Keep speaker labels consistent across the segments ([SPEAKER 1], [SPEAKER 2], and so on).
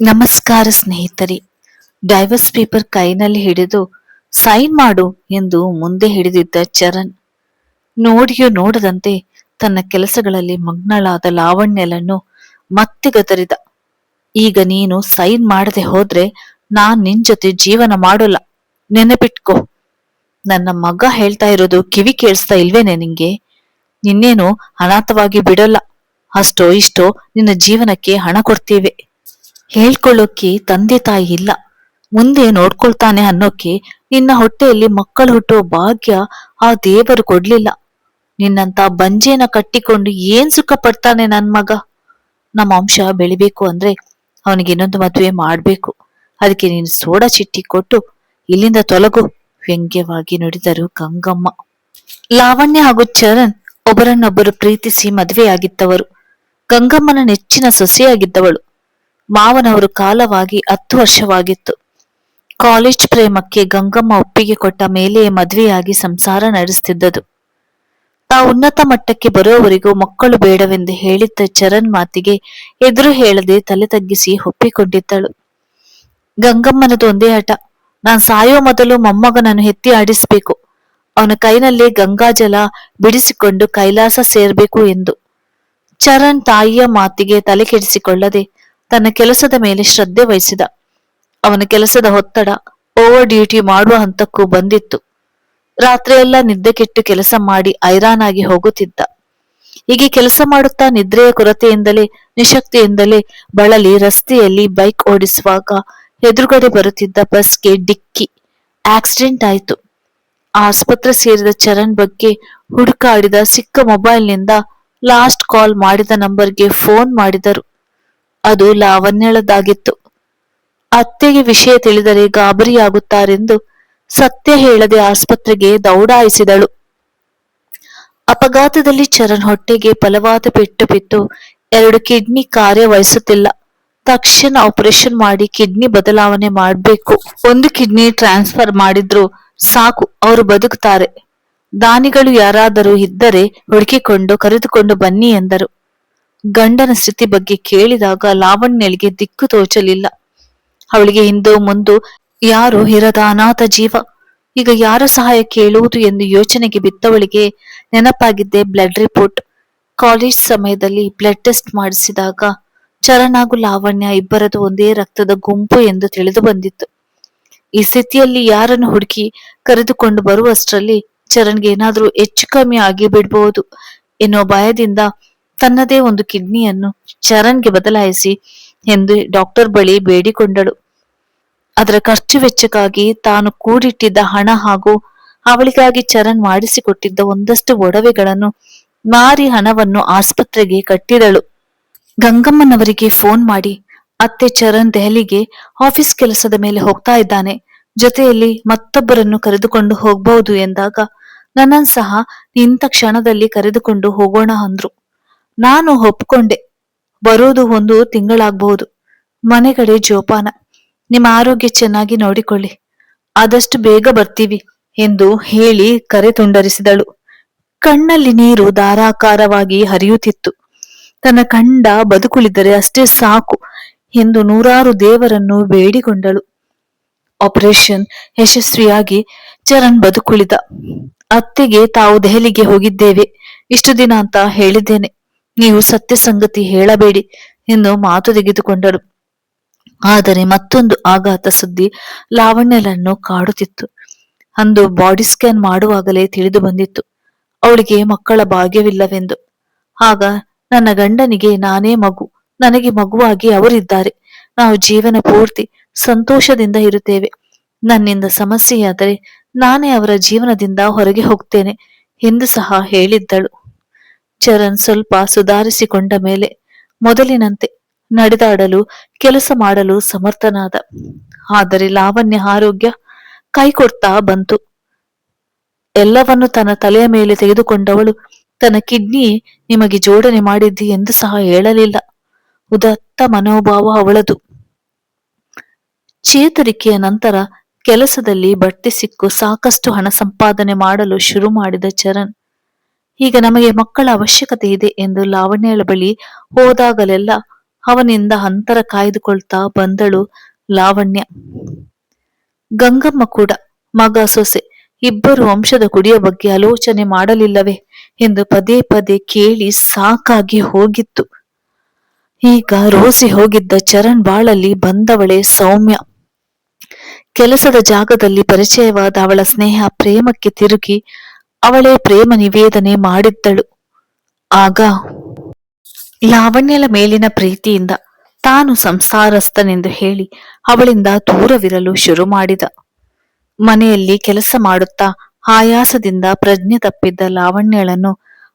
[SPEAKER 1] ನಮಸ್ಕಾರ ಸ್ನೇಹಿತರೆ divorce paper ಕೈನಲ್ಲಿ ಹಿಡಿದು ಸೈನ್ ಮಾಡು ಎಂದು ಮುಂದೆ ಹಿಡಿದಿದ್ದ ಚರಣ್. ನೋಡಿಯೋ ನೋಡದಂತೆ ತನ್ನ ಕೆಲಸಗಳಲ್ಲಿ ಮಗ್ನಳಾದ ಲಾವಣ್ಯಲನ್ನು ಮತ್ತೆ ಗದರಿದ. ಈಗ ನೀನು ಸೈನ್ ಮಾಡದೆ ಹೋದ್ರೆ ನಾನ್ ನಿನ್ ಜೊತೆ ಜೀವನ ಮಾಡೋಲ್ಲ. ನೆನಪಿಟ್ಕೋ. ನನ್ನ ಮಗ ಹೇಳ್ತಾ ಇರೋದು ಕಿವಿ ಕೇಳಿಸ್ತಾ ಇಲ್ವೇನೆ ನಿಂಗೆ? ನಿನ್ನೇನು ಅನಾಥವಾಗಿ ಬಿಡೋಲ್ಲ? ಅಷ್ಟೋ ಇಷ್ಟೋ ನಿನ್ನ ಜೀವನಕ್ಕೆ ಹಣ ಕೊಡ್ತೀವಿ. ಹೇಳ್ಕೊಳ್ಳೋಕೆ ತಂದೆ ತಾಯಿ ಇಲ್ಲ. ಮುಂದೆ ನೋಡ್ಕೊಳ್ತಾನೆ ಅನ್ನೋಕೆ ನಿನ್ನ ಹೊಟ್ಟೆಯಲ್ಲಿ ಮಕ್ಕಳು ಹುಟ್ಟೋ ಭಾಗ್ಯ ಆ ದೇವರು ಕೊಡ್ಲಿಲ್ಲ. ನಿನ್ನಂತ ಬಂಜೇನ ಕಟ್ಟಿಕೊಂಡು ಏನ್ ಸುಖ ಪಡ್ತಾನೆ ನನ್ ಮಗ? ನಮ್ಮ ಅಂಶ ಬೆಳಿಬೇಕು ಅಂದ್ರೆ ಅವನಿಗೆ ಇನ್ನೊಂದು ಮದುವೆ ಮಾಡ್ಬೇಕು. ಅದಕ್ಕೆ ನೀನು ಸೋಡಾ ಚಿಟ್ಟಿ ಕೊಟ್ಟು ಇಲ್ಲಿಂದ ತೊಲಗು, ವ್ಯಂಗ್ಯವಾಗಿ ನುಡಿದರು ಗಂಗಮ್ಮ. ಲಾವಣ್ಯ ಹಾಗೂ ಚರಣ್ ಒಬ್ಬರನ್ನೊಬ್ಬರು ಪ್ರೀತಿಸಿ ಮದುವೆಯಾಗಿದ್ದವರು. ಗಂಗಮ್ಮನ ನೆಚ್ಚಿನ ಸೊಸೆಯಾಗಿದ್ದವಳು. ಮಾವನವರು ಕಾಲವಾಗಿ ಹತ್ತು ವರ್ಷವಾಗಿತ್ತು. ಕಾಲೇಜ್ ಪ್ರೇಮಕ್ಕೆ ಗಂಗಮ್ಮ ಒಪ್ಪಿಗೆ ಕೊಟ್ಟ ಮೇಲೆಯೇ ಮದುವೆಯಾಗಿ ಸಂಸಾರ ನಡೆಸುತ್ತಿದ್ದದು ತಾ ಉನ್ನತ ಮಟ್ಟಕ್ಕೆ ಬರುವವರಿಗೂ ಮಕ್ಕಳು ಬೇಡವೆಂದು ಹೇಳಿದ್ದ ಚರಣ್ ಮಾತಿಗೆ ಎದುರು ಹೇಳದೆ ತಲೆ ತಗ್ಗಿಸಿ ಒಪ್ಪಿಕೊಂಡಿದ್ದಳು. ಗಂಗಮ್ಮನದು ಒಂದೇ ಹಠ. ನಾನ್ ಸಾಯೋ ಮೊದಲು ಮೊಮ್ಮಗನನ್ನು ಎತ್ತಿ ಆಡಿಸಬೇಕು. ಅವನ ಕೈನಲ್ಲಿ ಗಂಗಾಜಲ ಬಿಡಿಸಿಕೊಂಡು ಕೈಲಾಸ ಸೇರ್ಬೇಕು ಎಂದು. ಚರಣ್ ತಾಯಿಯ ಮಾತಿಗೆ ತಲೆ ಕೆಡಿಸಿಕೊಳ್ಳದೆ ತನ್ನ ಕೆಲಸದ ಮೇಲೆ ಶ್ರದ್ಧೆ ವಹಿಸಿದ. ಅವನ ಕೆಲಸದ ಒತ್ತಡ ಓವರ್ ಡ್ಯೂಟಿ ಮಾಡುವ ಹಂತಕ್ಕೂ ಬಂದಿತ್ತು. ರಾತ್ರಿಯೆಲ್ಲ ನಿದ್ದೆ ಕೆಟ್ಟು ಕೆಲಸ ಮಾಡಿ ಐರಾನಾಗಿ ಹೋಗುತ್ತಿದ್ದ. ಹೀಗೆ ಕೆಲಸ ಮಾಡುತ್ತಾ ನಿದ್ರೆಯ ಕೊರತೆಯಿಂದಲೇ, ನಿಶಕ್ತಿಯಿಂದಲೇ ಬಳಲಿ ರಸ್ತೆಯಲ್ಲಿ ಬೈಕ್ ಓಡಿಸುವಾಗ ಎದುರುಗಡೆ ಬರುತ್ತಿದ್ದ ಬಸ್ಗೆ ಡಿಕ್ಕಿ. ಆಕ್ಸಿಡೆಂಟ್ ಆಯಿತು. ಆಸ್ಪತ್ರೆ ಸೇರಿದ ಚರಣ್ ಬಗ್ಗೆ ಹುಡುಕಾಡಿದ ಸಿಕ್ಕ ಮೊಬೈಲ್ನಿಂದ ಲಾಸ್ಟ್ ಕಾಲ್ ಮಾಡಿದ ನಂಬರ್ಗೆ ಫೋನ್ ಮಾಡಿದರು. ಅದು ಲಾವಣ್ಯಳದಾಗಿತ್ತು ಅತ್ತೆಗೆ ವಿಷಯ ತಿಳಿದರೆ ಗಾಬರಿಯಾಗುತ್ತಾರೆಂದು ಸತ್ಯ ಹೇಳದೆ ಆಸ್ಪತ್ರೆಗೆ ದೌಡಾಯಿಸಿದಳು. ಅಪಘಾತದಲ್ಲಿ ಚರಣ್ ಹೊಟ್ಟೆಗೆ ಫಲವಾದ ಪೆಟ್ಟು ಬಿದ್ದು ಎರಡು ಕಿಡ್ನಿ ಕಾರ್ಯವಹಿಸುತ್ತಿಲ್ಲ. ತಕ್ಷಣ ಆಪರೇಷನ್ ಮಾಡಿ ಕಿಡ್ನಿ ಬದಲಾವಣೆ ಮಾಡಬೇಕು. ಒಂದು ಕಿಡ್ನಿ ಟ್ರಾನ್ಸ್ಫರ್ ಮಾಡಿದ್ರು ಸಾಕು, ಅವರು ಬದುಕುತ್ತಾರೆ ದಾನಿಗಳು ಯಾರಾದರೂ ಇದ್ದರೆ ಹುಡುಕಿಕೊಂಡು ಕರೆದುಕೊಂಡು ಬನ್ನಿ ಎಂದರು. ಗಂಡನ ಸ್ಥಿತಿ ಬಗ್ಗೆ ಕೇಳಿದಾಗ ಲಾವಣ್ಯಳಿಗೆ ದಿಕ್ಕು ತೋಚಲಿಲ್ಲ. ಅವಳಿಗೆ ಹಿಂದೋ ಮುಂದು, ಯಾರು ಇರದ ಅನಾಥ ಜೀವ? ಈಗ ಯಾರ ಸಹಾಯ ಕೇಳುವುದು? ಎಂದು ಯೋಚನೆಗೆ ಬಿದ್ದವಳಿಗೆ ನೆನಪಾಗಿದ್ದೆ ಬ್ಲಡ್ ರಿಪೋರ್ಟ್. ಕಾಲೇಜ್ ಸಮಯದಲ್ಲಿ ಬ್ಲಡ್ ಟೆಸ್ಟ್ ಮಾಡಿಸಿದಾಗ ಚರಣ್ ಹಾಗೂ ಲಾವಣ್ಯ ಇಬ್ಬರದು ಒಂದೇ ರಕ್ತದ ಗುಂಪು ಎಂದು ತಿಳಿದು ಬಂದಿತ್ತು. ಈ ಸ್ಥಿತಿಯಲ್ಲಿ ಯಾರನ್ನು ಹುಡುಕಿ ಕರೆದುಕೊಂಡು ಬರುವಷ್ಟರಲ್ಲಿ ಚರಣ್ಗೆ ಏನಾದರೂ ಹೆಚ್ಚು ಕಮ್ಮಿ ಆಗಿ ಬಿಡಬಹುದು ಎನ್ನುವ ಭಯದಿಂದ ತನ್ನದೇ ಒಂದು ಕಿಡ್ನಿಯನ್ನು ಚರಣ್ಗೆ ಬದಲಾಯಿಸಿ ಎಂದು ಡಾಕ್ಟರ್ ಬಳಿ ಬೇಡಿಕೊಂಡಳು. ಅದರ ಖರ್ಚು ವೆಚ್ಚಕ್ಕಾಗಿ ತಾನು ಕೂಡಿಟ್ಟಿದ್ದ ಹಣ ಹಾಗೂ ಅವಳಿಗಾಗಿ ಚರಣ್ ಮಾಡಿಸಿಕೊಟ್ಟಿದ್ದ ಒಂದಷ್ಟು ಒಡವೆಗಳನ್ನು ಮಾರಿ ಹಣವನ್ನು ಆಸ್ಪತ್ರೆಗೆ ಕಟ್ಟಿದಳು. ಗಂಗಮ್ಮನವರಿಗೆ ಫೋನ್ ಮಾಡಿ, ಅತ್ತೆ ಚರಣ್ ದೆಹಲಿಗೆ ಆಫೀಸ್ ಕೆಲಸದ ಮೇಲೆ ಹೋಗ್ತಾ ಇದ್ದಾನೆ, ಜೊತೆಯಲ್ಲಿ ಮತ್ತೊಬ್ಬರನ್ನು ಕರೆದುಕೊಂಡು ಹೋಗಬಹುದು ಎಂದಾಗ ನನ್ನನ್ ಸಹ ಇಂಥ ಕ್ಷಣದಲ್ಲಿ ಕರೆದುಕೊಂಡು ಹೋಗೋಣ ಅಂದ್ರು. ನಾನು ಒಪ್ಕೊಂಡೆ. ಬರೋದು ಒಂದು ತಿಂಗಳಾಗಬಹುದು. ಮನೆ ಕಡೆ ಜೋಪಾನ. ನಿಮ್ಮ ಆರೋಗ್ಯ ಚೆನ್ನಾಗಿ ನೋಡಿಕೊಳ್ಳಿ. ಆದಷ್ಟು ಬೇಗ ಬರ್ತೀವಿ ಎಂದು ಹೇಳಿ ಕರೆ ತುಂಡರಿಸಿದಳು. ಕಣ್ಣಲ್ಲಿ ನೀರು ಧಾರಾಕಾರವಾಗಿ ಹರಿಯುತ್ತಿತ್ತು. ತನ್ನ ಕಂಡ ಬದುಕುಳಿದರೆ ಅಷ್ಟೇ ಸಾಕು ಎಂದು ನೂರಾರು ದೇವರನ್ನು ಬೇಡಿಕೊಂಡಳು. ಆಪರೇಷನ್ ಯಶಸ್ವಿಯಾಗಿ ಚರಣ್ ಬದುಕುಳಿದ. ಅತ್ತೆಗೆ ತಾವು ದೆಹಲಿಗೆ ಹೋಗಿದ್ದೇವೆ. ಇಷ್ಟು ದಿನ ಅಂತ ಹೇಳಿದ್ದೇನೆ. ನೀವು ಸತ್ಯ ಸಂಗತಿ ಹೇಳಬೇಡಿ ಎಂದು ಮಾತು ತೆಗೆದುಕೊಂಡಳು ಆದರೆ ಮತ್ತೊಂದು ಆಘಾತ ಸುದ್ದಿ ಲಾವಣ್ಯಲನ್ನು ಕಾಡುತ್ತಿತ್ತು. ಅಂದು ಬಾಡಿ ಸ್ಕ್ಯಾನ್ ಮಾಡುವಾಗಲೇ ತಿಳಿದು ಬಂದಿತ್ತು. ಅವಳಿಗೆ ಮಕ್ಕಳ ಭಾಗ್ಯವಿಲ್ಲವೆಂದು. ಆಗ ನನ್ನ ಗಂಡನಿಗೆ ನಾನೇ ಮಗು, ನನಗೆ ಮಗುವಾಗಿ ಅವರಿದ್ದಾರೆ. ನಾವು ಜೀವನ ಪೂರ್ತಿ ಸಂತೋಷದಿಂದ ಇರುತ್ತೇವೆ. ನನ್ನಿಂದ ಸಮಸ್ಯೆಯಾದರೆ ನಾನೇ ಅವರ ಜೀವನದಿಂದ ಹೊರಗೆ ಹೋಗ್ತೇನೆ ಎಂದು ಸಹ ಹೇಳಿದ್ದಳು. ಚರಣ್ ಸ್ವಲ್ಪ ಸುಧಾರಿಸಿಕೊಂಡ ಮೇಲೆ ಮೊದಲಿನಂತೆ ನಡೆದಾಡಲು, ಕೆಲಸ ಮಾಡಲು ಸಮರ್ಥನಾದ. ಆದರೆ ಲಾವಣ್ಯ ಆರೋಗ್ಯ ಕೈಕೊಡ್ತಾ ಬಂತು. ಎಲ್ಲವನ್ನು ತನ್ನ ತಲೆಯ ಮೇಲೆ ತೆಗೆದುಕೊಂಡವಳು, ತನ್ನ ಕಿಡ್ನಿ ನಿಮಗೆ ಜೋಡಣೆ ಮಾಡಿದ್ದಿ ಎಂದು ಸಹ ಹೇಳಲಿಲ್ಲ. ಉದತ್ತ ಮನೋಭಾವ ಅವಳದು. ಚೇತರಿಕೆಯ ನಂತರ ಕೆಲಸದಲ್ಲಿ ಬಡ್ತಿ ಸಿಕ್ಕು ಸಾಕಷ್ಟು ಹಣ ಸಂಪಾದನೆ ಮಾಡಲು ಶುರು ಮಾಡಿದ ಚರಣ್. ಈಗ ನಮಗೆ ಮಕ್ಕಳ ಅವಶ್ಯಕತೆ ಇದೆ ಎಂದು ಲಾವಣ್ಯಳ ಬಳಿ ಹೋದಾಗಲೆಲ್ಲ ಅವನಿಂದ ಅಂತರ ಕಾಯ್ದುಕೊಳ್ತಾ ಬಂದಳು ಲಾವಣ್ಯ. ಗಂಗಮ್ಮ ಕೂಡ, ಮಗ ಸೊಸೆ, ಇಬ್ಬರು ವಂಶದ ಕುಡಿಯ ಬಗ್ಗೆ ಆಲೋಚನೆ ಮಾಡಲಿಲ್ಲವೇ ಎಂದು ಪದೇ ಪದೇ ಕೇಳಿ ಸಾಕಾಗಿ ಹೋಗಿತ್ತು. ಈಗ ರೋಸಿ ಹೋಗಿದ್ದ ಚರಣ್ ಬಾಳಲ್ಲಿ ಬಂದವಳೆ ಸೌಮ್ಯ. ಕೆಲಸದ ಜಾಗದಲ್ಲಿ ಪರಿಚಯವಾದ ಅವಳ ಸ್ನೇಹ ಪ್ರೇಮಕ್ಕೆ ತಿರುಗಿ ಅವಳೇ ಪ್ರೇಮ ನಿವೇದನೆ ಮಾಡಿದ್ದಳು. ಆಗ ಲಾವಣ್ಯಲ ಮೇಲಿನ ಪ್ರೀತಿಯಿಂದ ತಾನು ಸಂಸಾರಸ್ಥನೆಂದು ಹೇಳಿ ಅವಳಿಂದ ದೂರವಿರಲು ಶುರು ಮಾಡಿದ. ಮನೆಯಲ್ಲಿ ಕೆಲಸ ಮಾಡುತ್ತಾ ಆಯಾಸದಿಂದ ಪ್ರಜ್ಞೆ ತಪ್ಪಿದ್ದ ಲಾವಣ್ಯಳನ್ನು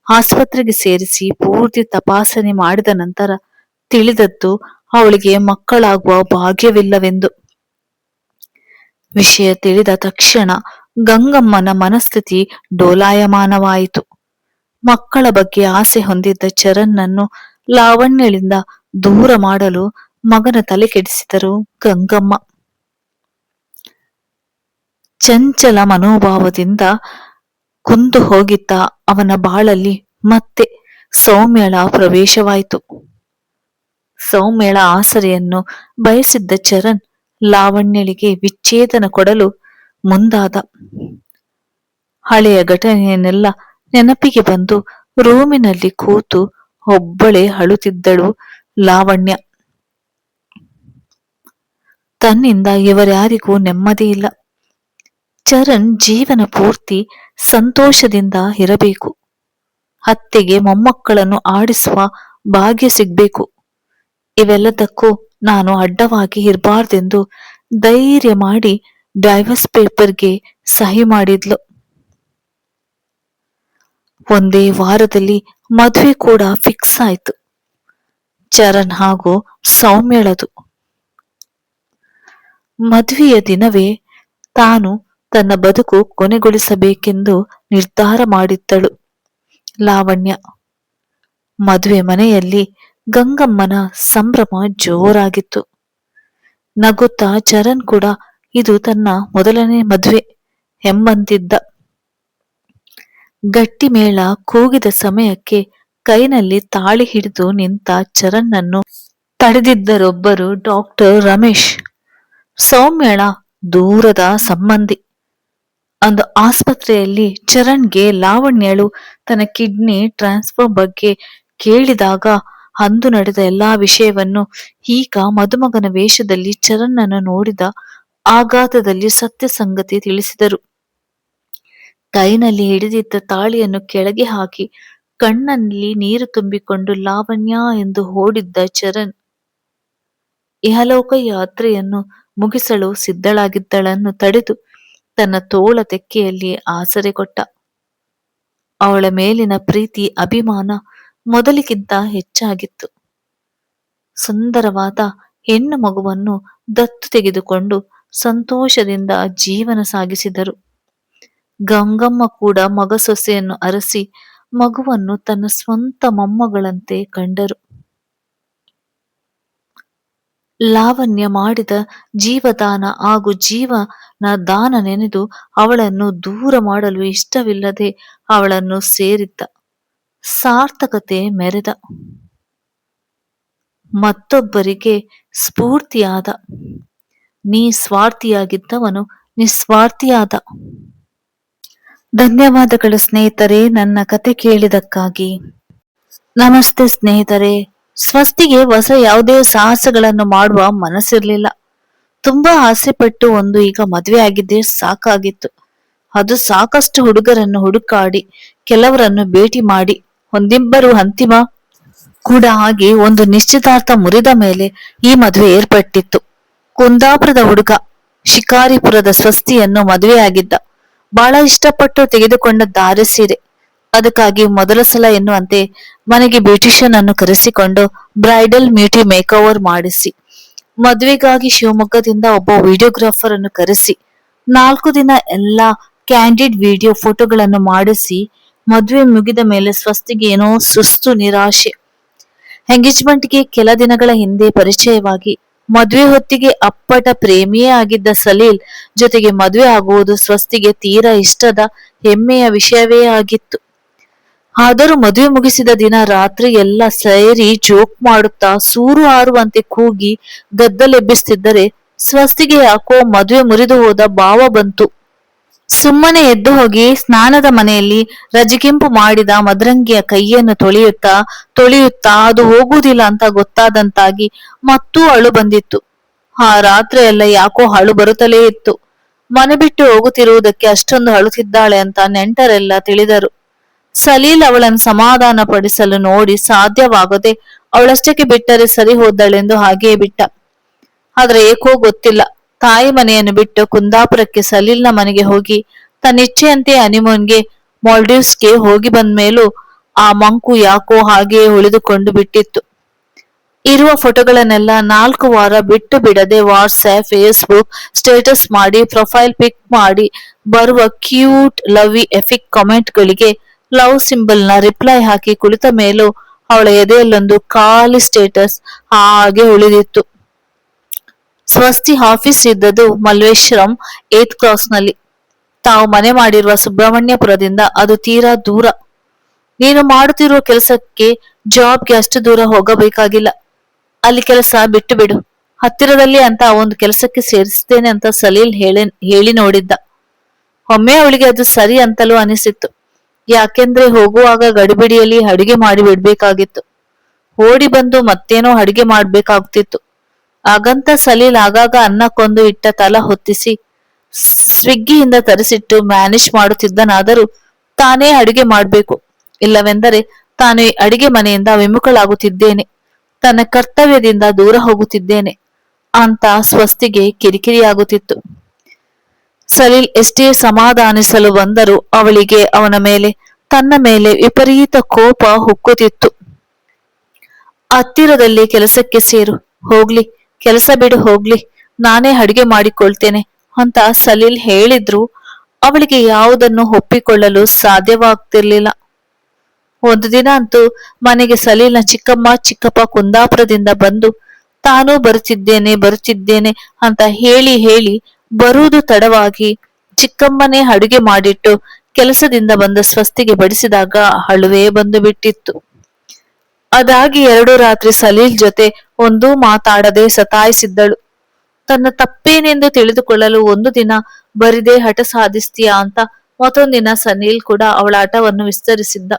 [SPEAKER 1] ಆಸ್ಪತ್ರೆಗೆ ಸೇರಿಸಿ ಪೂರ್ತಿ ತಪಾಸಣೆ ಮಾಡಿದ ನಂತರ ತಿಳಿದದ್ದು ಅವಳಿಗೆ ಮಕ್ಕಳಾಗುವ ಭಾಗ್ಯವಿಲ್ಲವೆಂದು. ವಿಷಯ ತಿಳಿದ ತಕ್ಷಣ ಗಂಗಮ್ಮನ ಮನಸ್ಥಿತಿ ಡೋಲಾಯಮಾನವಾಯಿತು. ಮಕ್ಕಳ ಬಗ್ಗೆ ಆಸೆ ಹೊಂದಿದ್ದ ಚರನ್ನನ್ನು ಲಾವಣ್ಯಳಿಂದ ದೂರ ಮಾಡಲು ಮಗನ ತಲೆ ಕೆಡಿಸಿದರು ಗಂಗಮ್ಮ. ಚಂಚಲ ಮನೋಭಾವದಿಂದ ಕುಂದು ಹೋಗಿದ್ದ ಅವನ ಬಾಳಲ್ಲಿ ಮತ್ತೆ ಸೌಮ್ಯಳ ಪ್ರವೇಶವಾಯಿತು. ಸೌಮ್ಯಳ ಆಸರೆಯನ್ನು ಬಯಸಿದ್ದ ಚರಣ್ ಲಾವಣ್ಯಳಿಗೆ ವಿಚ್ಛೇದನ ಕೊಡಲು ಮುಂದಾದ ಹಳೆಯ ಘಟನೆಯನ್ನೆಲ್ಲ ನೆನಪಿಗೆ ಬಂದು ರೂಮಿನಲ್ಲಿ ಕೂತು ಒಬ್ಬಳೇ ಅಳುತ್ತಿದ್ದಳು ಲಾವಣ್ಯ. ತನ್ನಿಂದ ಇವರ್ಯಾರಿಗೂ ನೆಮ್ಮದಿ ಇಲ್ಲ. ಚರಣ್ ಜೀವನ ಪೂರ್ತಿ ಸಂತೋಷದಿಂದ ಇರಬೇಕು. ಅತ್ತೆಗೆ ಮೊಮ್ಮಕ್ಕಳನ್ನು ಆಡಿಸುವ ಭಾಗ್ಯ ಸಿಗ್ಬೇಕು. ಇವೆಲ್ಲದಕ್ಕೂ ನಾನು ಅಡ್ಡವಾಗಿ ಇರಬಾರ್ದೆಂದು ಧೈರ್ಯ ಮಾಡಿ ಡೈವರ್ಸ್ ಪೇಪರ್ಗೆ ಸಹಿ ಮಾಡಿದ್ಲು. ಒಂದೇ ವಾರದಲ್ಲಿ ಮದುವೆ ಕೂಡ ಫಿಕ್ಸ್ ಆಯ್ತು. ಚರಣ್ ಹಾಗೂ ಸೌಮ್ಯಳದು ಮದುವೆಯ ದಿನವೇ ತಾನು ತನ್ನ ಬದುಕು ಕೊನೆಗೊಳಿಸಬೇಕೆಂದು ನಿರ್ಧಾರ ಮಾಡಿದ್ದಳು ಲಾವಣ್ಯ. ಮದುವೆ ಮನೆಯಲ್ಲಿ ಗಂಗಮ್ಮನ ಸಂಭ್ರಮ ಜೋರಾಗಿತ್ತು. ನಗುತ್ತಾ ಚರಣ್ ಕೂಡ ಇದು ತನ್ನ ಮೊದಲನೇ ಮದುವೆ ಎಂಬಂತಿದ್ದ. ಗಟ್ಟಿ ಮೇಳ ಕೂಗಿದ ಸಮಯಕ್ಕೆ ಕೈನಲ್ಲಿ ತಾಳಿ ಹಿಡಿದು ನಿಂತ ಚರಣ್ಣನ್ನು ತಡೆದಿದ್ದರೊಬ್ಬರು ಡಾಕ್ಟರ್ ರಮೇಶ್. ಸೌಮ್ಯಳ ದೂರದ ಸಂಬಂಧಿ. ಅಂದು ಆಸ್ಪತ್ರೆಯಲ್ಲಿ ಚರಣ್ಗೆ ಲಾವಣ್ಯಳು ತನ್ನ ಕಿಡ್ನಿ ಟ್ರಾನ್ಸ್ಫರ್ ಬಗ್ಗೆ ಕೇಳಿದಾಗ ಅಂದು ನಡೆದ ಎಲ್ಲಾ ವಿಷಯವನ್ನು ಈಗ ಮದುಮಗನ ವೇಷದಲ್ಲಿ ಚರಣ್ಣನ್ನು ನೋಡಿದ ಆಘಾತದಲ್ಲಿ ಸತ್ಯ ಸಂಗತಿ ತಿಳಿಸಿದರು. ಕೈನಲ್ಲಿ ಹಿಡಿದಿದ್ದ ತಾಳಿಯನ್ನು ಕೆಳಗೆ ಹಾಕಿ ಕಣ್ಣಲ್ಲಿ ನೀರು ತುಂಬಿಕೊಂಡು, ಲಾವಣ್ಯ ಎಂದು ಓಡಿದ್ದ ಚರಣ್ ಇಹಲೋಕ ಯಾತ್ರೆಯನ್ನು ಮುಗಿಸಲು ಸಿದ್ಧಳಾಗಿದ್ದಳನ್ನು ತಡೆದು ತನ್ನ ತೋಳ ತೆಕ್ಕೆಯಲ್ಲಿ ಆಸರೆ ಕೊಟ್ಟ. ಅವಳ ಮೇಲಿನ ಪ್ರೀತಿ, ಅಭಿಮಾನ ಮೊದಲಿಗಿಂತ ಹೆಚ್ಚಾಗಿತ್ತು. ಸುಂದರವಾದ ಹೆಣ್ಣು ಮಗುವನ್ನು ದತ್ತು ತೆಗೆದುಕೊಂಡು ಸಂತೋಷದಿಂದ ಜೀವನ ಸಾಗಿಸಿದರು. ಗಂಗಮ್ಮ ಕೂಡ ಮಗ ಸೊಸೆಯನ್ನು ಅರಸಿ ಮಗುವನ್ನು ತನ್ನ ಸ್ವಂತ ಮೊಮ್ಮಗಳಂತೆ ಕಂಡರು. ಲಾವಣ್ಯ ಮಾಡಿದ ಜೀವದಾನ ಹಾಗೂ ಜೀವನ ದಾನ ನೆನೆದು ಅವಳನ್ನು ದೂರ ಮಾಡಲು ಇಷ್ಟವಿಲ್ಲದೆ ಅವಳನ್ನು ಸೇರಿದ್ದ. ಸಾರ್ಥಕತೆ ಮೆರೆದ. ಮತ್ತೊಬ್ಬರಿಗೆ ಸ್ಫೂರ್ತಿಯಾದ. ನೀ ಸ್ವಾರ್ಥಿಯಾಗಿದ್ದವನು ನಿಸ್ವಾರ್ಥಿಯಾದ. ಧನ್ಯವಾದಗಳು ಸ್ನೇಹಿತರೆ, ನನ್ನ ಕತೆ ಕೇಳಿದಕ್ಕಾಗಿ. ನಮಸ್ತೆ ಸ್ನೇಹಿತರೆ. ಸ್ವಸ್ತಿಗೆ ಹೊಸ ಯಾವುದೇ ಸಾಹಸಗಳನ್ನು ಮಾಡುವ ಮನಸ್ಸಿರ್ಲಿಲ್ಲ. ತುಂಬಾ ಆಸೆಪಟ್ಟು ಒಂದು ಈಗ ಮದುವೆ ಆಗಿದ್ದೇ ಸಾಕಾಗಿತ್ತು. ಅದು ಸಾಕಷ್ಟು ಹುಡುಗರನ್ನು ಹುಡುಕಾಡಿ, ಕೆಲವರನ್ನು ಭೇಟಿ ಮಾಡಿ, ಒಂದಿಬ್ಬರು ಅಂತಿಮ ಕೂಡ ಆಗಿ ಒಂದು ನಿಶ್ಚಿತಾರ್ಥ ಮುರಿದ ಮೇಲೆ ಈ ಮದುವೆ ಏರ್ಪಟ್ಟಿತ್ತು. ಕುಂದಾಪುರದ ಹುಡುಗ ಶಿಕಾರಿಪುರದ ಸ್ವಸ್ತಿಯನ್ನು ಮದುವೆಯಾಗಿದ್ದ. ಬಹಳ ಇಷ್ಟಪಟ್ಟು ತೆಗೆದುಕೊಂಡ ದಾರೆ ಸೀರೆ. ಅದಕ್ಕಾಗಿ ಮೊದಲ ಸಲ ಎನ್ನುವಂತೆ ಮನೆಗೆ ಬ್ಯೂಟಿಷಿಯನ್ ಅನ್ನು ಕರೆಸಿಕೊಂಡು ಬ್ರೈಡಲ್ ಮ್ಯೂಟಿ ಮೇಕ್ಓವರ್ ಮಾಡಿಸಿ. ಮದುವೆಗಾಗಿ ಶಿವಮೊಗ್ಗದಿಂದ ಒಬ್ಬ ವಿಡಿಯೋಗ್ರಾಫರ್ ಅನ್ನು ಕರೆಸಿ. ನಾಲ್ಕು ದಿನ ಎಲ್ಲ ಕ್ಯಾಂಡಿಡ್ ವಿಡಿಯೋ ಫೋಟೋಗಳನ್ನು ಮಾಡಿಸಿ ಮದುವೆ ಮುಗಿದ ಮೇಲೆ ಸ್ವಸ್ತಿಗೆ ಏನೋ ಸುಸ್ತು ನಿರಾಶೆ. ಎಂಗೇಜ್ಮೆಂಟ್ಗೆ ಕೆಲ ದಿನಗಳ ಹಿಂದೆ ಪರಿಚಯವಾಗಿ ಮದುವೆ ಹೊತ್ತಿಗೆ ಅಪ್ಪಟ ಪ್ರೇಮಿಯೇ ಆಗಿದ್ದ ಸಲೀಲ್ ಜೊತೆಗೆ ಮದುವೆ ಆಗುವುದು ಸ್ವಸ್ತಿಗೆ ತೀರಾ ಇಷ್ಟದ ಹೆಮ್ಮೆಯ ವಿಷಯವೇ ಆಗಿತ್ತು. ಆದರೂ ಮದುವೆ ಮುಗಿಸಿದ ದಿನ ರಾತ್ರಿ ಎಲ್ಲ ಸೇರಿ ಜೋಕ್ ಮಾಡುತ್ತಾ ಸೂರು ಹಾರುವಂತೆ ಕೂಗಿ ಗದ್ದಲೆಬ್ಬಿಸುತ್ತಿದ್ದರೆ ಸ್ವಸ್ತಿಗೆ ಯಾಕೋ ಮದುವೆ ಮುರಿದು ಹೋದ ಭಾವ ಬಂತು. ಸುಮ್ಮನೆ ಎದ್ದು ಹೋಗಿ ಸ್ನಾನದ ಮನೆಯಲ್ಲಿ ರಜೆಗೆಂಪು ಮಾಡಿದ ಮದರಂಗಿಯ ಕೈಯನ್ನು ತೊಳೆಯುತ್ತಾ ತೊಳೆಯುತ್ತಾ ಅದು ಹೋಗುವುದಿಲ್ಲ ಅಂತ ಗೊತ್ತಾದಂತಾಗಿ ಮತ್ತೂ ಅಳು ಬಂದಿತ್ತು. ಆ ರಾತ್ರಿ ಎಲ್ಲ ಯಾಕೋ ಅಳು ಬರುತ್ತಲೇ ಇತ್ತು. ಮನೆ ಬಿಟ್ಟು ಹೋಗುತ್ತಿರುವುದಕ್ಕೆ ಅಷ್ಟೊಂದು ಅಳುತ್ತಿದ್ದಾಳೆ ಅಂತ ನೆಂಟರೆಲ್ಲ ತಿಳಿದರು. ಸಲೀಲ್ ಅವಳನ್ನು ಸಮಾಧಾನ ಪಡಿಸಲು ನೋಡಿ ಸಾಧ್ಯವಾಗದೆ ಅವಳಷ್ಟಕ್ಕೆ ಬಿಟ್ಟರೆ ಸರಿ ಹೋದಳೆಂದು ಹಾಗೆಯೇ ಬಿಟ್ಟ. ಆದ್ರೆ ಏಕೋ ಗೊತ್ತಿಲ್ಲ. ತಾಯಿ ಮನೆಯನ್ನು ಬಿಟ್ಟು ಕುಂದಾಪುರಕ್ಕೆ ಸಲೀಲ್ನ ಮನೆಗೆ ಹೋಗಿ ತನ್ನ ಇಚ್ಛೆಯಂತೆ ಹನಿಮೂನ್ಗೆ ಮಾಲ್ಡೀವ್ಸ್ಗೆ ಹೋಗಿ ಬಂದ ಮೇಲೂ ಆ ಮಂಕು ಯಾಕೋ ಹಾಗೆಯೇ ಉಳಿದುಕೊಂಡು ಬಿಟ್ಟಿತ್ತು. ಇರುವ ಫೋಟೋಗಳನ್ನೆಲ್ಲ ನಾಲ್ಕು ವಾರ ಬಿಟ್ಟು ಬಿಡದೆ ವಾಟ್ಸ್ಆಪ್ ಫೇಸ್ಬುಕ್ ಸ್ಟೇಟಸ್ ಮಾಡಿ, ಪ್ರೊಫೈಲ್ ಪಿಕ್ ಮಾಡಿ ಬರುವ ಕ್ಯೂಟ್ ಲವಿ ಎಫಿಕ್ ಕಾಮೆಂಟ್ಗಳಿಗೆ ಲವ್ ಸಿಂಬಲ್ನ ರಿಪ್ಲೈ ಹಾಕಿ ಕುಳಿತ ಮೇಲೂ ಅವಳ ಎದೆಯಲ್ಲೊಂದು ಖಾಲಿ ಸ್ಟೇಟಸ್ ಹಾಗೆ ಉಳಿದಿತ್ತು. ಸ್ವಸ್ತಿ ಆಫೀಸ್ ಇದ್ದದ್ದು ಮಲ್ಲೇಶ್ವರಂ ಏತ್ ಕ್ರಾಸ್ನಲ್ಲಿ ತಾವು ಮನೆ ಮಾಡಿರುವ ಸುಬ್ರಹ್ಮಣ್ಯಪುರದಿಂದ ಅದು ತೀರಾ ದೂರ. ನೀನು ಮಾಡುತ್ತಿರುವ ಕೆಲಸಕ್ಕೆ ಜಾಬ್ಗೆ ಅಷ್ಟು ದೂರ ಹೋಗಬೇಕಾಗಿಲ್ಲ. ಅಲ್ಲಿ ಕೆಲಸ ಬಿಟ್ಟು ಬಿಡು ಹತ್ತಿರದಲ್ಲಿ ಅಂತ ಒಂದು ಕೆಲಸಕ್ಕೆ ಸೇರಿಸ್ತೇನೆ ಅಂತ ಸಲೀಲ್ ಹೇಳಿ ಹೇಳಿ ನೋಡಿದ್ದ. ಒಮ್ಮೆ ಅವಳಿಗೆ ಅದು ಸರಿ ಅಂತಲೂ ಅನಿಸಿತ್ತು. ಯಾಕೆಂದ್ರೆ ಹೋಗುವಾಗ ಗಡಿಬಿಡಿಯಲ್ಲಿ ಅಡುಗೆ ಮಾಡಿ ಬಿಡ್ಬೇಕಾಗಿತ್ತು. ಓಡಿ ಬಂದು ಮತ್ತೇನೋ ಅಡುಗೆ ಮಾಡ್ಬೇಕಾಗ್ತಿತ್ತು. ಹಾಗಂತ ಸಲೀಲ್ ಆಗಾಗ ಅನ್ನಕ್ಕೊಂದು ಇಟ್ಟ ತಲ ಹೊತ್ತಿಸಿ ಸ್ವಿಗ್ಗಿಯಿಂದ ತರಿಸಿಟ್ಟು ಮ್ಯಾನೇಜ್ ಮಾಡುತ್ತಿದ್ದನಾದರೂ ತಾನೇ ಅಡುಗೆ ಮಾಡಬೇಕು. ಇಲ್ಲವೆಂದರೆ ತಾನು ಅಡಿಗೆ ಮನೆಯಿಂದ ವಿಮುಖಳಾಗುತ್ತಿದ್ದೇನೆ. ತನ್ನ ಕರ್ತವ್ಯದಿಂದ ದೂರ ಹೋಗುತ್ತಿದ್ದೇನೆ. ಅಂತ ಸ್ವಸ್ತಿಗೆ ಕಿರಿಕಿರಿಯಾಗುತ್ತಿತ್ತು. ಸಲೀಲ್ ಎಷ್ಟೇ ಸಮಾಧಾನಿಸಲು ಬಂದರೂ ಅವಳಿಗೆ ಅವನ ಮೇಲೆ, ತನ್ನ ಮೇಲೆ ವಿಪರೀತ ಕೋಪ ಹುಕ್ಕುತ್ತಿತ್ತು. ಹತ್ತಿರದಲ್ಲಿ ಕೆಲಸಕ್ಕೆ ಸೇರು, ಹೋಗ್ಲಿ. ಕೆಲಸ ಬಿಡು, ಹೋಗ್ಲಿ. ನಾನೇ ಅಡುಗೆ ಮಾಡಿಕೊಳ್ತೇನೆ ಅಂತ ಸಲೀಲ್ ಹೇಳಿದ್ರು. ಅವಳಿಗೆ ಯಾವುದನ್ನು ಒಪ್ಪಿಕೊಳ್ಳಲು ಸಾಧ್ಯವಾಗ್ತಿರ್ಲಿಲ್ಲ. ಒಂದು ದಿನ ಅಂತೂ ಮನೆಗೆ ಸಲೀಲ್ನ ಚಿಕ್ಕಮ್ಮ, ಚಿಕ್ಕಪ್ಪ ಕುಂದಾಪುರದಿಂದ ಬಂದು, ತಾನೂ ಬರುತ್ತಿದ್ದೇನೆ ಬರುತ್ತಿದ್ದೇನೆ ಅಂತ ಹೇಳಿ ಹೇಳಿ ಬರುವುದು ತಡವಾಗಿ ಚಿಕ್ಕಮ್ಮನೇ ಅಡುಗೆ ಮಾಡಿಟ್ಟು ಕೆಲಸದಿಂದ ಬಂದ ಸ್ವಸ್ತಿಗೆ ಬಡಿಸಿದಾಗ ಅಳುವೇ ಬಂದು ಬಿಟ್ಟಿತ್ತು. ಅದಾಗಿ ಎರಡು ರಾತ್ರಿ ಸಲೀಲ್ ಜೊತೆ ಒಂದೂ ಮಾತಾಡದೆ ಸತಾಯಿಸಿದ್ದಳು. ತನ್ನ ತಪ್ಪೇನೆಂದು ತಿಳಿದುಕೊಳ್ಳಲು ಒಂದು ದಿನ ಬರಿದೆ ಹಠ ಸಾಧಿಸ್ತೀಯಾ ಅಂತ ಮತ್ತೊಂದಿನ ಸನೀಲ್ ಕೂಡ ಅವಳ ಹಠವನ್ನು ವಿಸ್ತರಿಸಿದ್ದ.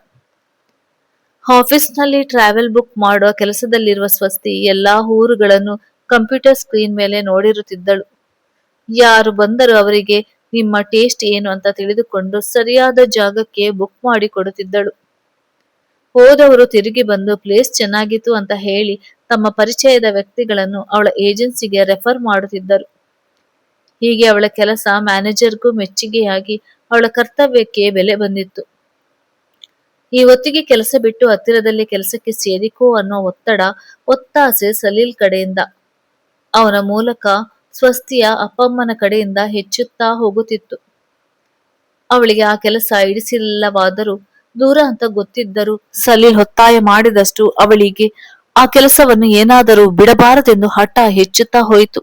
[SPEAKER 1] ಆಫೀಸ್ನಲ್ಲಿ ಟ್ರಾವೆಲ್ ಬುಕ್ ಮಾಡುವ ಕೆಲಸದಲ್ಲಿರುವ ಸ್ವಸ್ತಿ ಎಲ್ಲಾ ಊರುಗಳನ್ನು ಕಂಪ್ಯೂಟರ್ ಸ್ಕ್ರೀನ್ ಮೇಲೆ ನೋಡಿರುತ್ತಿದ್ದಳು. ಯಾರು ಬಂದರೂ ಅವರಿಗೆ ನಿಮ್ಮ ಟೇಸ್ಟ್ ಏನು ಅಂತ ತಿಳಿದುಕೊಂಡು ಸರಿಯಾದ ಜಾಗಕ್ಕೆ ಬುಕ್ ಮಾಡಿ ಕೊಡುತ್ತಿದ್ದಳು ಹೋದವರು ತಿರುಗಿ ಬಂದು ಪ್ಲೇಸ್ ಚೆನ್ನಾಗಿತ್ತು ಅಂತ ಹೇಳಿ ತಮ್ಮ ಪರಿಚಯದ ವ್ಯಕ್ತಿಗಳನ್ನು ಅವಳ ಏಜೆನ್ಸಿಗೆ ರೆಫರ್ ಮಾಡುತ್ತಿದ್ದರು. ಹೀಗೆ ಅವಳ ಕೆಲಸ ಮ್ಯಾನೇಜರ್ಗೂ ಮೆಚ್ಚುಗೆಯಾಗಿ ಅವಳ ಕರ್ತವ್ಯಕ್ಕೆ ಬೆಲೆ ಬಂದಿತ್ತು. ಈ ಹೊತ್ತಿಗೆ ಕೆಲಸ ಬಿಟ್ಟು ಹತ್ತಿರದಲ್ಲಿ ಕೆಲಸಕ್ಕೆ ಸೇರಿಕೋ ಅನ್ನೋ ಒತ್ತಡ, ಒತ್ತಾಸೆ ಸಲೀಲ್ ಕಡೆಯಿಂದ. ಅವನ ಮೂಲಕ ಸ್ವಸ್ತಿಯ ಅಪ್ಪಮ್ಮನ ಕಡೆಯಿಂದ ಹೆಚ್ಚುತ್ತಾ ಹೋಗುತ್ತಿತ್ತು. ಅವಳಿಗೆ ಆ ಕೆಲಸ ಇಡಿಸಿಲ್ಲವಾದರೂ ದೂರ ಅಂತ ಗೊತ್ತಿದ್ದರೂ ಸಲೀಲ್ ಒತ್ತಾಯ ಮಾಡಿದಷ್ಟು ಅವಳಿಗೆ ಆ ಕೆಲಸವನ್ನು ಏನಾದರೂ ಬಿಡಬಾರದೆಂದು ಹಠ ಹೆಚ್ಚುತ್ತಾ ಹೋಯಿತು.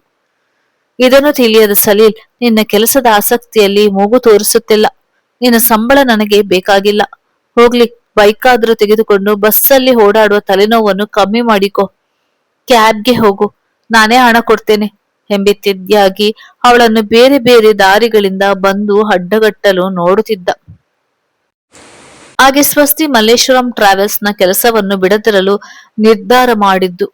[SPEAKER 1] ಇದನ್ನು ತಿಳಿಯದ ಸಲೀಲ್, ನಿನ್ನ ಕೆಲಸದ ಆಸಕ್ತಿಯಲ್ಲಿ ಮೂಗು ತೋರಿಸುತ್ತಿಲ್ಲ. ನಿನ್ನ ಸಂಬಳ ನನಗೆ ಬೇಕಾಗಿಲ್ಲ. ಹೋಗ್ಲಿ, ಬೈಕಾದ್ರೂ ತೆಗೆದುಕೊಂಡು ಬಸ್ಸಲ್ಲಿ ಓಡಾಡುವ ತಲೆನೋವನ್ನು ಕಮ್ಮಿ ಮಾಡಿಕೊ. ಕ್ಯಾಬ್ಗೆ ಹೋಗು, ನಾನೇ ಹಣ ಕೊಡ್ತೇನೆ. ಎಂಬಿತ್ತಿದ್ಯಾಗಿ ಅವಳನ್ನು ಬೇರೆ ಬೇರೆ ದಾರಿಗಳಿಂದ ಬಂದು ಅಡ್ಡಗಟ್ಟಲು ನೋಡುತ್ತಿದ್ದ. ಹಾಗೆ ಸ್ವಸ್ತಿ ಮಲ್ಲೇಶ್ವರಂ ಟ್ರಾವೆಲ್ಸ್ನ ಕೆಲಸವನ್ನು ಬಿಡದಿರಲು ನಿರ್ಧಾರ ಮಾಡಿದ್ದು.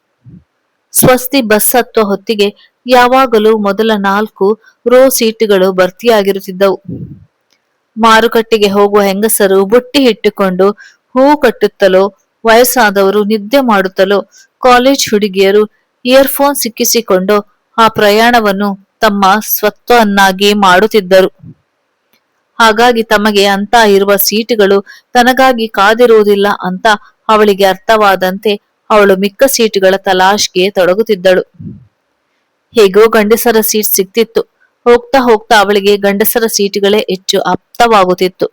[SPEAKER 1] ಸ್ವಸ್ತಿ ಬಸ್ ಹತ್ತುವ ಹೊತ್ತಿಗೆ ಯಾವಾಗಲೂ ಮೊದಲ ನಾಲ್ಕು ರೋ ಸೀಟುಗಳು ಭರ್ತಿಯಾಗಿರುತ್ತಿದ್ದವು. ಮಾರುಕಟ್ಟೆಗೆ ಹೋಗುವ ಹೆಂಗಸರು ಬುಟ್ಟಿ ಇಟ್ಟುಕೊಂಡು ಹೂ ಕಟ್ಟುತ್ತಲೋ, ವಯಸ್ಸಾದವರು ನಿದ್ದೆ ಮಾಡುತ್ತಲೋ, ಕಾಲೇಜ್ ಹುಡುಗಿಯರು ಇಯರ್ಫೋನ್ ಸಿಕ್ಕಿಸಿಕೊಂಡು ಆ ಪ್ರಯಾಣವನ್ನು ತಮ್ಮ ಸ್ವತ್ವನ್ನಾಗಿ ಮಾಡುತ್ತಿದ್ದರು. ಹಾಗಾಗಿ ತಮಗೆ ಅಂತ ಇರುವ ಸೀಟುಗಳು ತನಗಾಗಿ ಕಾದಿರುವುದಿಲ್ಲ ಅಂತ ಅವಳಿಗೆ ಅರ್ಥವಾದಂತೆ ಅವಳು ಮಿಕ್ಕ ಸೀಟುಗಳ ತಲಾಶ್ಗೆ ತೊಡಗುತ್ತಿದ್ದಳು. ಹೇಗೋ ಗಂಡಸರ ಸೀಟ್ ಸಿಕ್ತಿತ್ತು. ಹೋಗ್ತಾ ಹೋಗ್ತಾ ಅವಳಿಗೆ ಗಂಡಸರ ಸೀಟುಗಳೇ ಹೆಚ್ಚು ಆಪ್ತವಾಗುತ್ತಿತ್ತು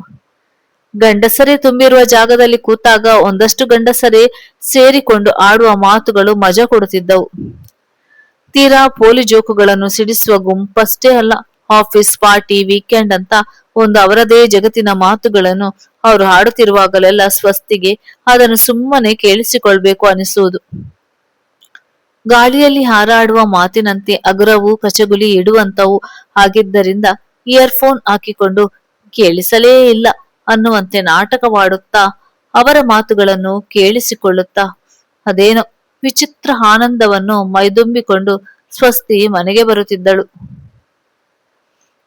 [SPEAKER 1] ಗಂಡಸರೇ ತುಂಬಿರುವ ಜಾಗದಲ್ಲಿ ಕೂತಾಗ ಒಂದಷ್ಟು ಗಂಡಸರೇ ಸೇರಿಕೊಂಡು ಆಡುವ ಮಾತುಗಳು ಮಜಾ ಕೊಡುತ್ತಿದ್ದವು. ತೀರಾ ಪೋಲಿ ಜೋಕುಗಳನ್ನು ಸಿಡಿಸುವ ಗುಂಪಷ್ಟೇ ಅಲ್ಲ ಆಫೀಸ್, ಪಾರ್ಟಿ, ವೀಕೆಂಡ್ ಅಂತ ಒಂದು ಅವರದೇ ಜಗತ್ತಿನ ಮಾತುಗಳನ್ನು ಅವರು ಹಾಡುತ್ತಿರುವಾಗಲೆಲ್ಲ ಸ್ವಸ್ತಿಗೆ ಅದನ್ನು ಸುಮ್ಮನೆ ಕೇಳಿಸಿಕೊಳ್ಬೇಕು ಅನಿಸುವುದು. ಗಾಳಿಯಲ್ಲಿ ಹಾರಾಡುವ ಮಾತಿನಂತೆ ಅಗ್ರವು ಕಚಗುಲಿ ಇಡುವಂತವು ಆಗಿದ್ದರಿಂದ ಇಯರ್ಫೋನ್ ಹಾಕಿಕೊಂಡು ಕೇಳಿಸಲೇ ಇಲ್ಲ ಅನ್ನುವಂತೆ ನಾಟಕವಾಡುತ್ತಾ ಅವರ ಮಾತುಗಳನ್ನು ಕೇಳಿಸಿಕೊಳ್ಳುತ್ತಾ ಅದೇನೋ ವಿಚಿತ್ರ ಆನಂದವನ್ನು ಮೈದುಂಬಿಕೊಂಡು ಸ್ವಸ್ತಿ ಮನೆಗೆ ಬರುತ್ತಿದ್ದಳು.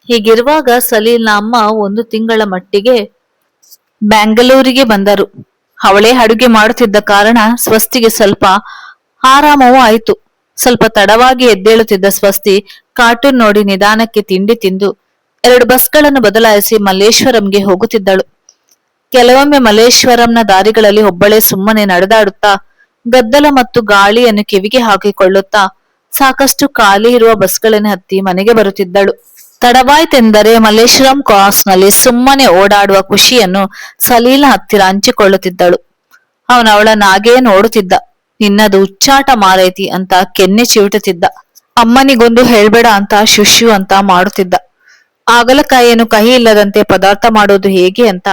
[SPEAKER 1] ಹೀಗಿರುವಾಗ ಸಲೀಲ್ನ ಅಮ್ಮ ಒಂದು ತಿಂಗಳ ಮಟ್ಟಿಗೆ ಬ್ಯಾಂಗಲೂರಿಗೆ ಬಂದರು. ಅವಳೇ ಅಡುಗೆ ಮಾಡುತ್ತಿದ್ದ ಕಾರಣ ಸ್ವಸ್ತಿಗೆ ಸ್ವಲ್ಪ ಆರಾಮವೂ ಆಯಿತು. ಸ್ವಲ್ಪ ತಡವಾಗಿ ಎದ್ದೇಳುತ್ತಿದ್ದ ಸ್ವಸ್ತಿ ಕಾರ್ಟೂನ್ ನೋಡಿ ನಿಧಾನಕ್ಕೆ ತಿಂಡಿ ತಿಂದು ಎರಡು ಬಸ್ಗಳನ್ನು ಬದಲಾಯಿಸಿ ಮಲ್ಲೇಶ್ವರಂಗೆ ಹೋಗುತ್ತಿದ್ದಳು. ಕೆಲವೊಮ್ಮೆ ಮಲ್ಲೇಶ್ವರಂನ ದಾರಿಗಳಲ್ಲಿ ಒಬ್ಬಳೇ ಸುಮ್ಮನೆ ನಡೆದಾಡುತ್ತಾ ಗದ್ದಲ ಮತ್ತು ಗಾಳಿಯನ್ನು ಕಿವಿಗೆ ಹಾಕಿಕೊಳ್ಳುತ್ತಾ ಸಾಕಷ್ಟು ಖಾಲಿ ಇರುವ ಬಸ್ಗಳನ್ನು ಹತ್ತಿ ಮನೆಗೆ ಬರುತ್ತಿದ್ದಳು. ತಡವಾಯ್ತೆಂದರೆ ಮಲ್ಲೇಶ್ವರಂ ಕ್ರಾಸ್ನಲ್ಲಿ ಸುಮ್ಮನೆ ಓಡಾಡುವ ಖುಷಿಯನ್ನು ಸಲೀಲ ಹತ್ತಿರ ಹಂಚಿಕೊಳ್ಳುತ್ತಿದ್ದಳು. ಅವನು ಅವಳನಾಗೇ ನೋಡುತ್ತಿದ್ದ. ನಿನ್ನದು ಉಚ್ಚಾಟ ಮಾರೈತಿ ಅಂತ ಕೆನ್ನೆ ಚಿವುಟುತ್ತಿದ್ದ ಅಮ್ಮನಿಗೊಂದು ಹೇಳ್ಬೇಡ ಅಂತ ಶುಶು ಅಂತ ಮಾಡುತ್ತಿದ್ದ. ಆಗಲಕಾಯಿಯನ್ನು ಕಹಿ ಇಲ್ಲದಂತೆ ಪದಾರ್ಥ ಮಾಡೋದು ಹೇಗೆ ಅಂತ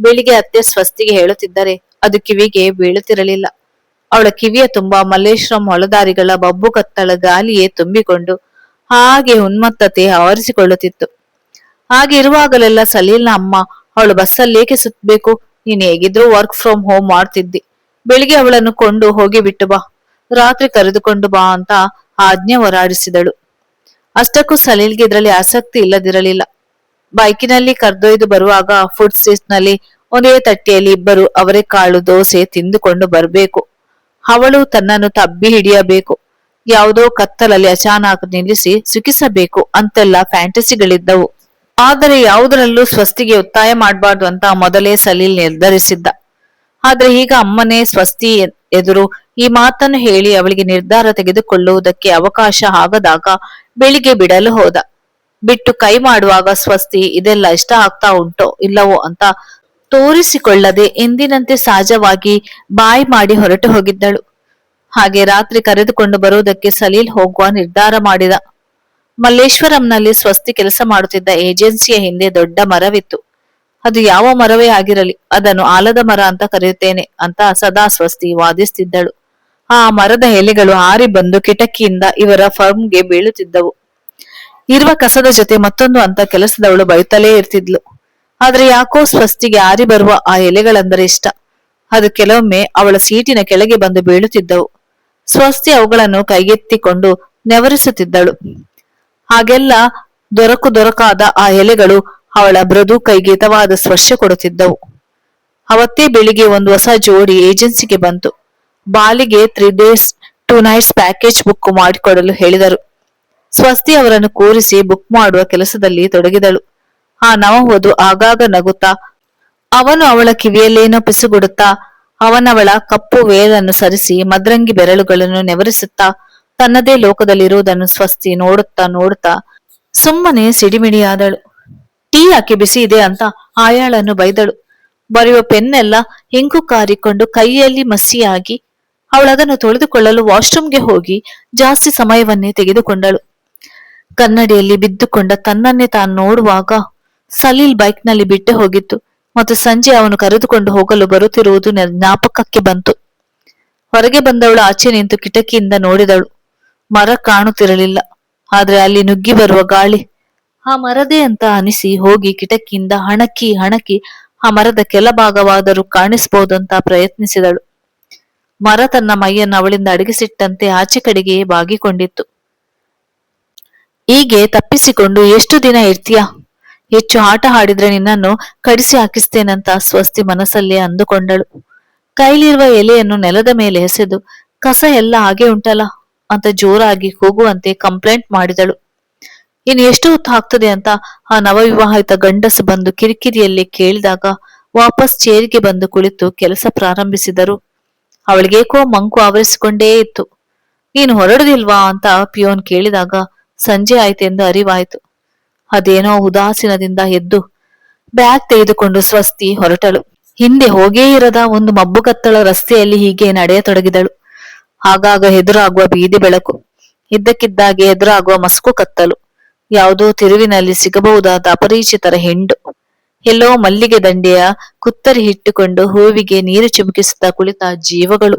[SPEAKER 1] ಬೆಳಿಗ್ಗೆ ಅತ್ತೆ ಸ್ವಸ್ತಿಗೆ ಹೇಳುತ್ತಿದ್ದರೆ ಅದು ಕಿವಿಗೆ ಬೀಳುತ್ತಿರಲಿಲ್ಲ. ಅವಳ ಕಿವಿಯ ತುಂಬಾ ಮಲ್ಲೇಶ್ವರಂ ಹೊಲದಾರಿಗಳ ಬಬ್ಬು ಕತ್ತಳ ಗಾಲಿಯೇ ತುಂಬಿಕೊಂಡು ಹಾಗೆ ಉನ್ಮತ್ತತೆ ಆವರಿಸಿಕೊಳ್ಳುತ್ತಿತ್ತು. ಹಾಗೆ ಇರುವಾಗಲೆಲ್ಲ ಸಲೀಲ್ನ ಅಮ್ಮ, ಅವಳು ಬಸ್ಸಲ್ಲೇಕೆ ಸುತ್ತಬೇಕು ನೀನ್ ಹೇಗಿದ್ರೂ ವರ್ಕ್ ಫ್ರಮ್ ಹೋಮ್ ಮಾಡ್ತಿದ್ದಿ. ಬೆಳಿಗ್ಗೆ ಅವಳನ್ನು ಕೊಂಡು ಹೋಗಿ ಬಿಟ್ಟು ಬಾ. ರಾತ್ರಿ ಕರೆದುಕೊಂಡು ಬಾ ಅಂತ ಆಜ್ಞೆ ಹೊರಾಡಿಸಿದಳು. ಅಷ್ಟಕ್ಕೂ ಸಲೀಲ್ಗೆ ಇದರಲ್ಲಿ ಆಸಕ್ತಿ ಇಲ್ಲದಿರಲಿಲ್ಲ. ಬೈಕಿನಲ್ಲಿ ಕರೆದೊಯ್ದು ಬರುವಾಗ ಫುಡ್ನಲ್ಲಿ ಒಂದೇ ತಟ್ಟೆಯಲ್ಲಿ ಇಬ್ಬರು ಅವರೆಕಾಳು ದೋಸೆ ತಿಂದುಕೊಂಡು ಬರಬೇಕು. ಅವಳು ತನ್ನನ್ನು ತಬ್ಬಿ ಹಿಡಿಯಬೇಕು. ಯಾವುದೋ ಕತ್ತಲಲ್ಲಿ ಅಚಾನಕ್ ನಿಲ್ಲಿಸಿ ಸುಖಿಸಬೇಕು ಅಂತೆಲ್ಲ ಫ್ಯಾಂಟಸಿಗಳಿದ್ದವು. ಆದರೆ ಯಾವುದರಲ್ಲೂ ಸ್ವಸ್ತಿಗೆ ಒತ್ತಾಯ ಮಾಡಬಾರ್ದು ಅಂತ ಮೊದಲೇ ಸಲೀಲ್ ನಿರ್ಧರಿಸಿದ್ದ. ಆದ್ರೆ ಈಗ ಅಮ್ಮನೇ ಸ್ವಸ್ತಿ ಎದುರು ಈ ಮಾತನ್ನು ಹೇಳಿ ಅವಳಿಗೆ ನಿರ್ಧಾರ ತೆಗೆದುಕೊಳ್ಳುವುದಕ್ಕೆ ಅವಕಾಶ ಆಗದಾಗ ಬೆಳಿಗ್ಗೆ ಬಿಡಲು ಹೋದ. ಬಿಟ್ಟು ಕೈ ಮಾಡುವಾಗ, ಸ್ವಸ್ತಿ, ಇದೆಲ್ಲ ಇಷ್ಟ ಆಗ್ತಾ ಉಂಟೋ, ಇಲ್ಲವೋ ಅಂತ ತೋರಿಸಿಕೊಳ್ಳದೆ ಎಂದಿನಂತೆ ಸಹಜವಾಗಿ ಬಾಯಿ ಮಾಡಿ ಹೊರಟು ಹೋಗಿದ್ದಳು. ಹಾಗೆ ರಾತ್ರಿ ಕರೆದುಕೊಂಡು ಬರುವುದಕ್ಕೆ ಸಲೀಲ್ ಹೋಗುವ ನಿರ್ಧಾರ ಮಾಡಿದ. ಮಲ್ಲೇಶ್ವರಂನಲ್ಲಿ ಸ್ವಸ್ತಿ ಕೆಲಸ ಮಾಡುತ್ತಿದ್ದ ಏಜೆನ್ಸಿಯ ಹಿಂದೆ ದೊಡ್ಡ ಮರವಿತ್ತು. ಅದು ಯಾವ ಮರವೇ ಆಗಿರಲಿ, ಅದನ್ನು ಆಲದ ಮರ ಅಂತ ಕರೆಯುತ್ತೇನೆ ಅಂತ ಸದಾ ಸ್ವಸ್ತಿ ವಾದಿಸ್ತಿದ್ದಳು. ಆ ಮರದ ಎಲೆಗಳು ಹಾರಿ ಬಂದು ಕಿಟಕಿಯಿಂದ ಇವರ ಫರ್ಮ್ಗೆ ಬೀಳುತ್ತಿದ್ದವು. ಇರುವ ಕಸದ ಜೊತೆ ಮತ್ತೊಂದು ಅಂತ ಕೆಲಸದವಳು ಬೈತಲೇ ಇರ್ತಿದ್ಲು. ಆದ್ರೆ ಯಾಕೋ ಸ್ವಸ್ತಿಗೆ ಆರಿ ಬರುವ ಆ ಎಲೆಗಳೆಂದರೆ ಇಷ್ಟ. ಅದು ಕೆಲವೊಮ್ಮೆ ಅವಳ ಸೀಟಿನ ಕೆಳಗೆ ಬಂದು ಬೀಳುತ್ತಿದ್ದವು. ಸ್ವಸ್ತಿ ಅವುಗಳನ್ನು ಕೈಗೆತ್ತಿಕೊಂಡು ನೆವರಿಸುತ್ತಿದ್ದಳು. ಹಾಗೆಲ್ಲ ದೊರಕು ದೊರಕಾದ ಆ ಎಲೆಗಳು ಅವಳ ಮೃದು ಕೈಗೆ ಹಿತವಾದ ಸ್ಪರ್ಶ ಕೊಡುತ್ತಿದ್ದವು. ಅವತ್ತೇ ಬೆಳಿಗ್ಗೆ ಒಂದು ಹೊಸ ಜೋಡಿ ಏಜೆನ್ಸಿಗೆ ಬಂತು. ಬಾಲಿಗೆ three days, two nights package book ಮಾಡಿಕೊಡಲು ಹೇಳಿದರು. ಸ್ವಸ್ತಿ ಅವರನ್ನು ಕೂರಿಸಿ ಬುಕ್ ಮಾಡುವ ಕೆಲಸದಲ್ಲಿ ತೊಡಗಿದಳು. ಆ ನವವಧು ಆಗಾಗ ನಗುತ್ತಾ, ಅವನು ಅವಳ ಕಿವಿಯಲ್ಲೇನೋ ಪಿಸುಗುಡುತ್ತಾ ಅವನವಳ ಕಪ್ಪು ವೇಲನ್ನು ಸರಿಸಿ ಮದ್ರಂಗಿ ಬೆರಳುಗಳನ್ನು ನೆವರಿಸುತ್ತಾ ತನ್ನದೇ ಲೋಕದಲ್ಲಿರುವುದನ್ನು ಸ್ವಸ್ತಿ ನೋಡುತ್ತಾ ನೋಡುತ್ತಾ ಸುಮ್ಮನೆ ಸಿಡಿಮಿಡಿಯಾದಳು. ಟೀ ಹಾಕಿ ಬಿಸಿ ಇದೆ ಅಂತ ಆಯಾಳನ್ನು ಬೈದಳು. ಬರೆಯುವ ಪೆನ್ನೆಲ್ಲ ಹೆಂಕು ಕಾರಿಕೊಂಡು ಕೈಯಲ್ಲಿ ಮಸಿಯಾಗಿ ಅವಳದನ್ನು ತೊಳೆದುಕೊಳ್ಳಲು ವಾಶ್ರೂಮ್ಗೆ ಹೋಗಿ ಜಾಸ್ತಿ ಸಮಯವನ್ನೇ ತೆಗೆದುಕೊಂಡಳು. ಕನ್ನಡಿಯಲ್ಲಿ ಬಿದ್ದುಕೊಂಡ ತನ್ನನ್ನೇ ತಾನು ನೋಡುವಾಗ ಸಲೀಲ್ ಬೈಕ್ನಲ್ಲಿ ಬಿಟ್ಟು ಹೋಗಿತ್ತು. ಮತ್ತು ಸಂಜೆ ಅವನು ಕರೆದುಕೊಂಡು ಹೋಗಲು ಬರುತ್ತಿರುವುದು ಜ್ಞಾಪಕಕ್ಕೆ ಬಂತು. ಹೊರಗೆ ಬಂದವಳು ಆಚೆ ನಿಂತು ಕಿಟಕಿಯಿಂದ ನೋಡಿದಳು. ಮರ ಕಾಣುತ್ತಿರಲಿಲ್ಲ. ಆದ್ರೆ ಅಲ್ಲಿ ನುಗ್ಗಿ ಬರುವ ಗಾಳಿ. ಆ ಮರದೇ ಅಂತ ಅನಿಸಿ ಹೋಗಿ ಕಿಟಕಿಯಿಂದ ಹಣಕಿ ಹಣಕಿ ಆ ಮರದ ಕೆಲ ಭಾಗವಾದರೂ ಕಾಣಿಸಬಹುದಂತ ಪ್ರಯತ್ನಿಸಿದಳು. ಮರ ತನ್ನ ಮೈಯನ್ನು ಅವಳಿಂದ ಅಡಗಿಸಿಟ್ಟಂತೆ ಆಚೆ ಕಡೆಗೆ ಬಾಗಿಕೊಂಡಿತ್ತು. ಹೀಗೆ ತಪ್ಪಿಸಿಕೊಂಡು ಎಷ್ಟು ದಿನ ಇರ್ತೀಯ? ಹೆಚ್ಚು ಆಟ ಆಡಿದ್ರೆ ನಿನ್ನನ್ನು ಕಡಿಸಿ ಹಾಕಿಸ್ತೇನಂತ ಸ್ವಸ್ತಿ ಮನಸ್ಸಲ್ಲಿ ಅಂದುಕೊಂಡಳು. ಕೈಲಿರುವ ಎಲೆಯನ್ನು ನೆಲದ ಮೇಲೆ ಎಸೆದು, ಕಸ ಎಲ್ಲ ಹಾಗೆ ಉಂಟಲ್ಲ? ಅಂತ ಜೋರಾಗಿ ಕೂಗುವಂತೆ ಕಂಪ್ಲೇಂಟ್ ಮಾಡಿದಳು. ಇನ್ನು ಎಷ್ಟು ಹೊತ್ತು ಆಗ್ತದೆ ಅಂತ ಆ ನವವಿವಾಹಿತ ಗಂಡಸು ಬಂದು ಕಿರಿಕಿರಿಯಲ್ಲಿ ಕೇಳಿದಾಗ ವಾಪಸ್ ಚೇರಿಗೆ ಬಂದು ಕುಳಿತು ಕೆಲಸ ಪ್ರಾರಂಭಿಸಿದರು. ಅವಳಿಗೇಕೋ ಮಂಕು ಆವರಿಸಿಕೊಂಡೇ ಇತ್ತು. ನೀನು ಹೊರಡುದಿಲ್ವಾ? ಅಂತ ಪಿಯೋನ್ ಕೇಳಿದಾಗ, ಸಂಜೆ ಆಯ್ತೆಂದು ಅರಿವಾಯ್ತು. ಅದೇನೋ ಉದಾಸೀನದಿಂದ ಎದ್ದು ಬ್ಯಾಗ್ ತೆಗೆದುಕೊಂಡು ಸ್ವಸ್ತಿ ಹೊರಟಳು. ಹಿಂದೆ ಹೋಗೇ ಇರದ ಒಂದು ಮಬ್ಬುಗತ್ತಳ ರಸ್ತೆಯಲ್ಲಿ ಹೀಗೆ ನಡೆಯತೊಡಗಿದಳು. ಆಗಾಗ ಎದುರಾಗುವ ಬೀದಿ ಬೆಳಕು, ಇದ್ದಕ್ಕಿದ್ದಾಗೆ ಎದುರಾಗುವ ಮಸ್ಕು ಕತ್ತಲು, ಯಾವುದೋ ತಿರುವಿನಲ್ಲಿ ಸಿಗಬಹುದಾದ ಅಪರಿಚಿತರ ಹೆಂಡು, ಎಲ್ಲೋ ಮಲ್ಲಿಗೆ ದಂಡೆಯ ಕುತ್ತರಿ ಇಟ್ಟುಕೊಂಡು ಹೂವಿಗೆ ನೀರು ಚಿಮುಕಿಸುತ್ತಾ ಕುಳಿತ ಜೀವಗಳು.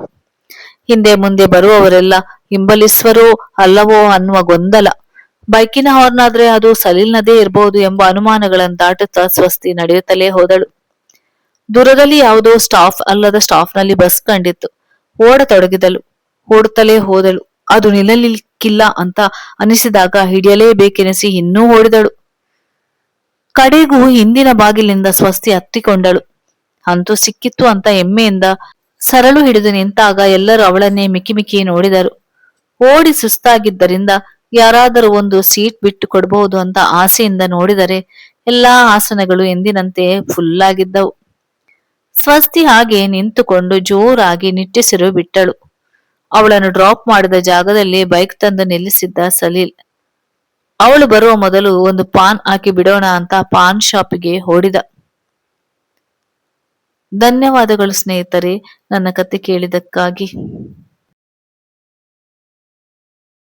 [SPEAKER 1] ಹಿಂದೆ ಮುಂದೆ ಬರುವವರೆಲ್ಲ ಹಿಂಬಲಿಸುವರೋ ಅಲ್ಲವೋ ಅನ್ನುವ ಗೊಂದಲ. ಬೈಕಿನ ಹಾರ್ನ್ ಆದ್ರೆ ಅದು ಸಲೀಲ್ನದೇ ಇರಬಹುದು ಎಂಬ ಅನುಮಾನಗಳನ್ನು ದಾಟುತ್ತಾ ಸ್ವಸ್ತಿ ನಡೆಯುತ್ತಲೇ ಹೋದಳು. ದೂರದಲ್ಲಿ ಯಾವುದೋ ಸ್ಟಾಫ್ ಅಲ್ಲದ ಸ್ಟಾಫ್ನಲ್ಲಿ ಬಸ್ ಕಂಡಿತ್ತು. ಓಡತೊಡಗಿದಳು. ಓಡುತ್ತಲೇ ಹೋದಳು. ಅದು ನಿಲ್ಲಲಿಕ್ಕಿಲ್ಲ ಅಂತ ಅನಿಸಿದಾಗ ಹಿಡಿಯಲೇಬೇಕೆನಿಸಿ ಇನ್ನೂ ಓಡಿದಳು. ಕಡೆಗೂ ಹಿಂದಿನ ಬಾಗಿಲಿಂದ ಸ್ವಸ್ತಿ ಹತ್ತಿಕೊಂಡಳು. ಅಂತೂ ಸಿಕ್ಕಿತ್ತು ಅಂತ ಹೆಮ್ಮೆಯಿಂದ ಸರಳು ಹಿಡಿದು ನಿಂತಾಗ ಎಲ್ಲರೂ ಅವಳನ್ನೇ ಮಿಕಿಮಿಕಿ ನೋಡಿದರು. ಓಡಿ ಸುಸ್ತಾಗಿದ್ದರಿಂದ ಯಾರಾದರೂ ಒಂದು ಸೀಟ್ ಬಿಟ್ಟು ಕೊಡಬಹುದು ಅಂತ ಆಸೆಯಿಂದ ನೋಡಿದರೆ ಎಲ್ಲಾ ಆಸನಗಳು ಎಂದಿನಂತೆ ಫುಲ್ ಆಗಿದ್ದವು. ಸ್ವಸ್ತಿ ಹಾಗೆ ನಿಂತುಕೊಂಡು ಜೋರಾಗಿ ನಿಟ್ಟಿಸಿರು ಬಿಟ್ಟಳು. ಅವಳನ್ನು ಡ್ರಾಪ್ ಮಾಡಿದ ಜಾಗದಲ್ಲಿ ಬೈಕ್ ತಂದು ನಿಲ್ಲಿಸಿದ್ದ ಸಲೀಲ್. ಅವಳು ಬರುವ ಮೊದಲು ಒಂದು ಪಾನ್ ಹಾಕಿ ಬಿಡೋಣ ಅಂತ ಪಾನ್ ಶಾಪಿಗೆ ಓಡಿದ ಧನ್ಯವಾದಗಳು ಸ್ನೇಹಿತರೆ, ನನ್ನ ಕತೆ ಕೇಳಿದಕ್ಕಾಗಿ